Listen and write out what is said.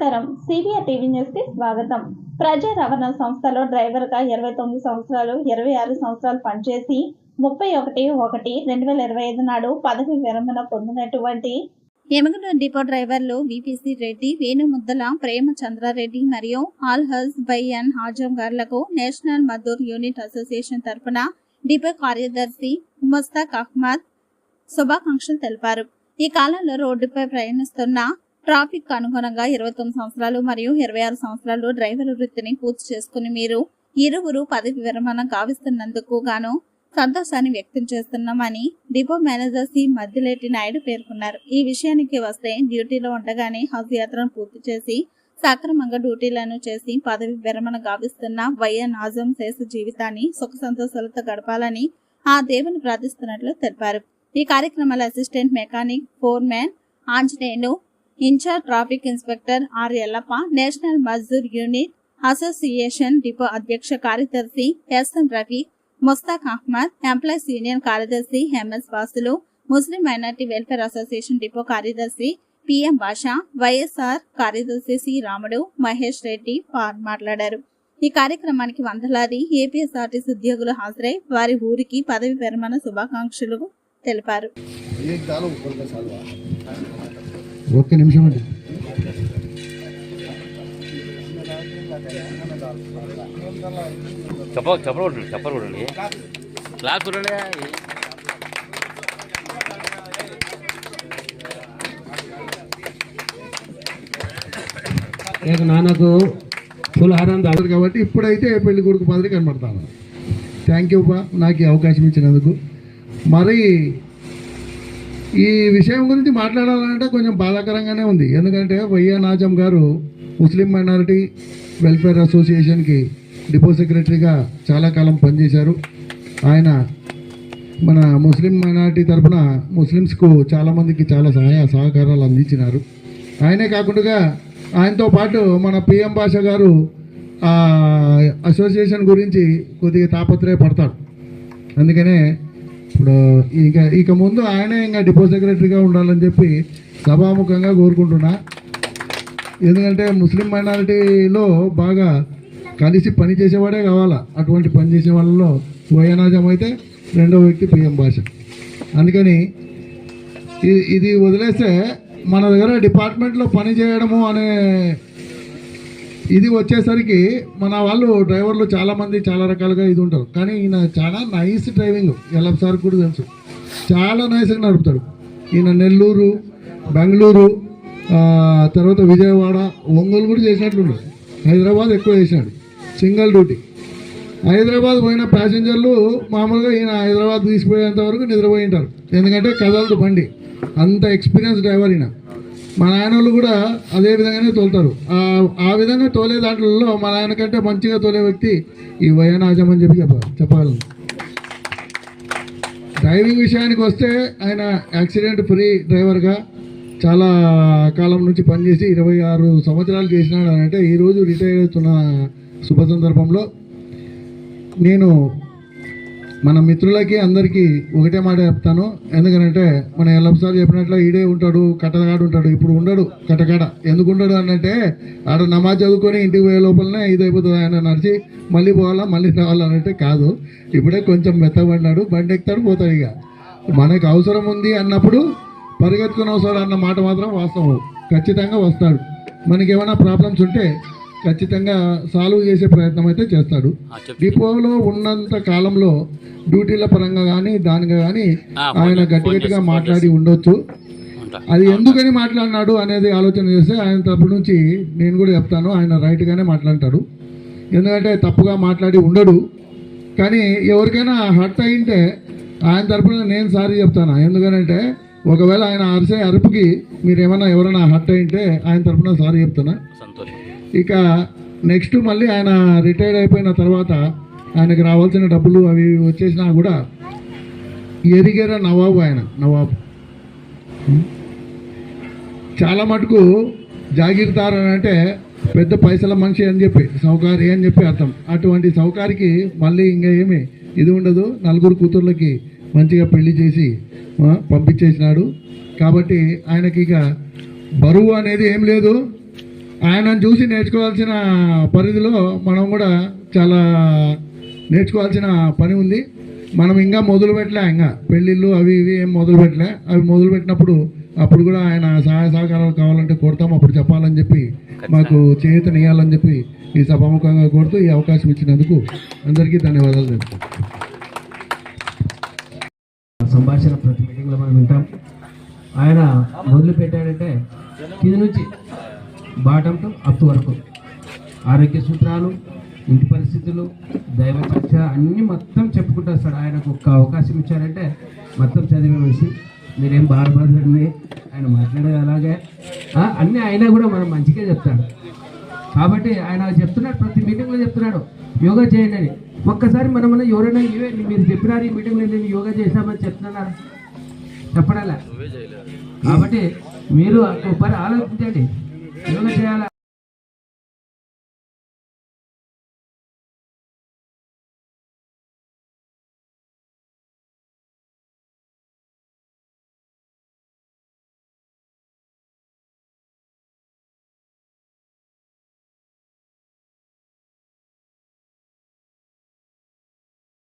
నమస్కారం. CBR TV న్యూస్కి స్వాగతం. ప్రజా రవాణా సంస్థలో డ్రైవర్గా ఇరవై తొమ్మిది సంవత్సరాలు ఇరవై ఆరు సంవత్సరాలు పనిచేసి ముప్పై ఒకటి ఒకటి రెండు వేల ఇరవై ఐదు నాడు పదవి విరమణ పొందినటువంటి ఎమగనూరు డిపో డ్రైవర్లు విపిసి రెడ్డి వేణుముద్దల ప్రేమ చంద్రారెడ్డి మరియు ఆల్హజ్ హజ్ హాజం గార్లకు నేషనల్ మద్దూర్ యూనిట్ అసోసియేషన్ తరపున డిపో కార్యదర్శి ముస్తాక్ అహ్మద్ శుభాకాంక్షలు తెలిపారు. ఈ కాలంలో రోడ్డుపై ప్రయాణిస్తున్న ట్రాఫిక్ అనుగుణంగా ఇరవై తొమ్మిది సంవత్సరాలు మరియు ఇరవై ఆరు సంవత్సరాలు డ్రైవర్ వృత్తిని పూర్తి చేసుకుని మీరు ఇరువురు పదవి విరమణ గావిస్తున్నందుకు గాను సంతోషాన్ని వ్యక్తం చేస్తున్నామని depot manager C Maddileti Naidu పేర్కొన్నారు. ఈ విషయానికి వస్తే డ్యూటీలో ఉండగానే హజ్ యాత్రను పూర్తి చేసి సక్రమంగా డ్యూటీలను చేసి పదవి విరమణ గావిస్తున్న వైఎన్ ఆజం శేష జీవితాన్ని సుఖ సంతోషాలతో గడపాలని ఆ దేవుని ప్రార్థిస్తున్నట్లు తెలిపారు. ఈ కార్యక్రమాల assistant mechanic foreman Anjaneyulu incharge traffic inspector R Yellappa national Mazdoor unit association depot అధ్యక్ష కార్యదర్శి SM Ravi Mustaq Ahmed employees union కార్యదర్శి MS Vasulu Muslim minority welfare association depot కార్యదర్శి పిఎం భాష వైఎస్ఆర్ కార్యదర్శి సి రాముడు మహేష్ రెడ్డి మాట్లాడారు. ఈ కార్యక్రమానికి వందలాది ఏపీఎస్ఆర్టీసీ ఉద్యోగులు హాజరై వారి ఊరికి పదవి విరమణ శుభాకాంక్షలు తెలిపారు. ఒక్క నిమిషం అండి. చెప్ప చెప్పలు కొట్టండి క్లాస్ చూడండి एक నాన్నకు ఫుల్ హారం దా అవుతుంది కాబట్టి ఇప్పుడైతే పెళ్ళి కొడుకు మాదిరి కనబడతాను. థ్యాంక్ యూ బా నాకు అవకాశం ఇచ్చినందుకు. మరి ఈ విషయం గురించి మాట్లాడాలంటే కొంచెం బాధాకరంగానే ఉంది. ఎందుకంటే వైఎన్ నాజం గారు ముస్లిం మైనారిటీ వెల్ఫేర్ అసోసియేషన్కి డిపో సెక్రటరీగా చాలా కాలం పనిచేశారు. ఆయన మన ముస్లిం మైనారిటీ తరఫున ముస్లిమ్స్కు చాలామందికి చాలా సహాయ సహకారాలు అందించినారు. ఆయనే కాకుండా ఆయనతో పాటు మన పిఎం భాష గారు అసోసియేషన్ గురించి కొద్దిగా తాపత్రయపడతాడు. అందుకనే ఇప్పుడు ఇక ఇక ముందు ఆయనే ఇంకా డిపో సెక్రటరీగా ఉండాలని చెప్పి సభాముఖంగా కోరుకుంటున్నా. ఎందుకంటే ముస్లిం మైనారిటీలో బాగా కలిసి పని చేసేవాడే కావాలా? అటువంటి పని చేసే వాళ్ళలో వయనాజం అయితే రెండవ వ్యక్తి పిఎం భాష. అందుకని ఇది ఇది వదిలేస్తే మన దగ్గర డిపార్ట్మెంట్లో పని చేయడము అనే ఇది వచ్చేసరికి మన వాళ్ళు డ్రైవర్లు చాలామంది చాలా రకాలుగా ఇది ఉంటారు. కానీ ఈయన చాలా నైస్ డ్రైవింగ్ ఎలా సార్ కూడా తెలుసు. చాలా నైస్గా నడుపుతాడు. ఈయన నెల్లూరు బెంగళూరు తర్వాత విజయవాడ ఒంగోలు కూడా చేసినట్లుండు. హైదరాబాద్ ఎక్కువ చేశాడు సింగిల్ డ్యూటీ. హైదరాబాద్ పోయిన ప్యాసింజర్లు మామూలుగా ఈయన హైదరాబాద్ తీసుకుపోయేంత వరకు నిద్రపోయి ఉంటారు. ఎందుకంటే కదలదు బండి. అంత ఎక్స్పీరియన్స్ డ్రైవర్ ఈయన. మా నాయన వాళ్ళు కూడా అదే విధంగానే తోలుతారు. ఆ- విధంగా తోలే దాంట్లో మా నాయన కంటే మంచిగా తోలే వ్యక్తి ఈ వయనాజం అని చెప్పి చెప్పాలి. డ్రైవింగ్ విషయానికి వస్తే ఆయన యాక్సిడెంట్ ఫ్రీ డ్రైవర్గా చాలా కాలం నుంచి పనిచేసి ఇరవై ఆరు సంవత్సరాలు చేసినాడు అని అంటే ఈరోజు రిటైర్ అవుతున్న శుభ సందర్భంలో నేను మన మిత్రులకి అందరికీ ఒకటే మాట చెప్తాను. ఎందుకనంటే మన ఎల్లసారి చెప్పినట్లు ఈడే ఉంటాడు కట్టగాడు ఉంటాడు ఇప్పుడు ఉండడు కట్టగాడ. ఎందుకు ఉండడు అనంటే ఆడ నమాజ్ చదువుకొని ఇంటికి పోయే లోపలనే ఇది అయిపోతుంది ఆయన నడిచి మళ్ళీ పోవాలా మళ్ళీ రావాలా అంటే కాదు. ఇప్పుడే కొంచెం మెత్తబడినాడు బండి ఎక్కుతాడు పోతాడు ఇక. మనకు అవసరం ఉంది అన్నప్పుడు పరిగెత్తుకుని వస్తాడు అన్న మాట మాత్రం వాస్తవం. ఖచ్చితంగా వస్తాడు. మనకి ఏమైనా ప్రాబ్లమ్స్ ఉంటే ఖచ్చితంగా సాల్వ్ చేసే ప్రయత్నం అయితే చేస్తాడు. డిపోలో ఉన్నంత కాలంలో డ్యూటీల పరంగా కానీ దానిగా కానీ ఆయన గట్టి గట్టిగా మాట్లాడి ఉండొచ్చు. అది ఎందుకని మాట్లాడినాడు అనేది ఆలోచన చేస్తే ఆయన తరపు నుంచి నేను కూడా చెప్తాను ఆయన రైట్గానే మాట్లాడతాడు. ఎందుకంటే తప్పుగా మాట్లాడి ఉండడు. కానీ ఎవరికైనా హర్ట్ అయింటే ఆయన తరపున నేను సారీ చెప్తాను? ఎందుకనంటే ఒకవేళ ఆయన అరిసే అరుపుకి మీరు ఏమైనా ఎవరైనా హర్ట్ అయింటే ఆయన తరపున సారీ చెప్తున్నా సంతోషం. ఇక నెక్స్ట్ మళ్ళీ ఆయన రిటైర్డ్ అయిపోయిన తర్వాత ఆయనకి రావాల్సిన డబ్బులు అవి వచ్చేసినా కూడా ఎరిగేర నవాబు ఆయన నవాబు. చాలా మటుకు జాగీర్దార్ అని అంటే పెద్ద పైసల మనిషి అని చెప్పి సౌకారి అని చెప్పి అర్థం. అటువంటి సౌకారికి మళ్ళీ ఇంకా ఏమి ఇది ఉండదు. నలుగురు కూతుర్లకి మంచిగా పెళ్ళి చేసి పంపించేసినాడు. కాబట్టి ఆయనకి ఇక బరువు అనేది ఏం లేదు. ఆయనను చూసి నేర్చుకోవాల్సిన పరిధిలో మనం కూడా చాలా నేర్చుకోవాల్సిన పని ఉంది. మనం ఇంకా మొదలు పెట్టలే ఇంకా. పెళ్ళిళ్ళు అవి ఇవి ఏం మొదలు పెట్టలే. అవి మొదలు పెట్టినప్పుడు అప్పుడు కూడా ఆయన సహాయ సహకారాలు కావాలంటే కోరుతాం. అప్పుడు చెప్పాలని చెప్పి మాకు చేతనియాలని చెప్పి ఈ సభాముఖంగా కోరుతూ ఈ అవకాశం ఇచ్చినందుకు అందరికీ ధన్యవాదాలు తెలుపుతాం. సంభాషణ ప్రతి మీటింగ్లో మనం వింటాం. ఆయన మొదలు పెట్టాడంటే కింది నుంచి బాటం టు అప్ వరకు. ఆరోగ్య సూత్రాలు ఇంటి పరిస్థితులు దైవ చర్చ అన్నీ మొత్తం చెప్పుకుంటూ వస్తాడు ఆయనకు ఒక్క అవకాశం ఇచ్చారంటే మొత్తం చదివే మనిషి. మీరేం బాధపడదండి ఆయన మాట్లాడేది అలాగే. అన్నీ అయినా కూడా మనం మంచిగా చెప్తాడు. కాబట్టి ఆయన చెప్తున్నాడు ప్రతి మీటింగ్లో చెప్తున్నాడు యోగా చేయండి అని. ఒక్కసారి మనం ఎవరైనా ఇవే మీరు చెప్పినారు ఈ మీటింగ్లో నేను యోగా చేశామని చెప్తున్నారు? చెప్పడాలా? కాబట్టి మీరు ఒక పని ఆలోచించండి యోగా చేయాలా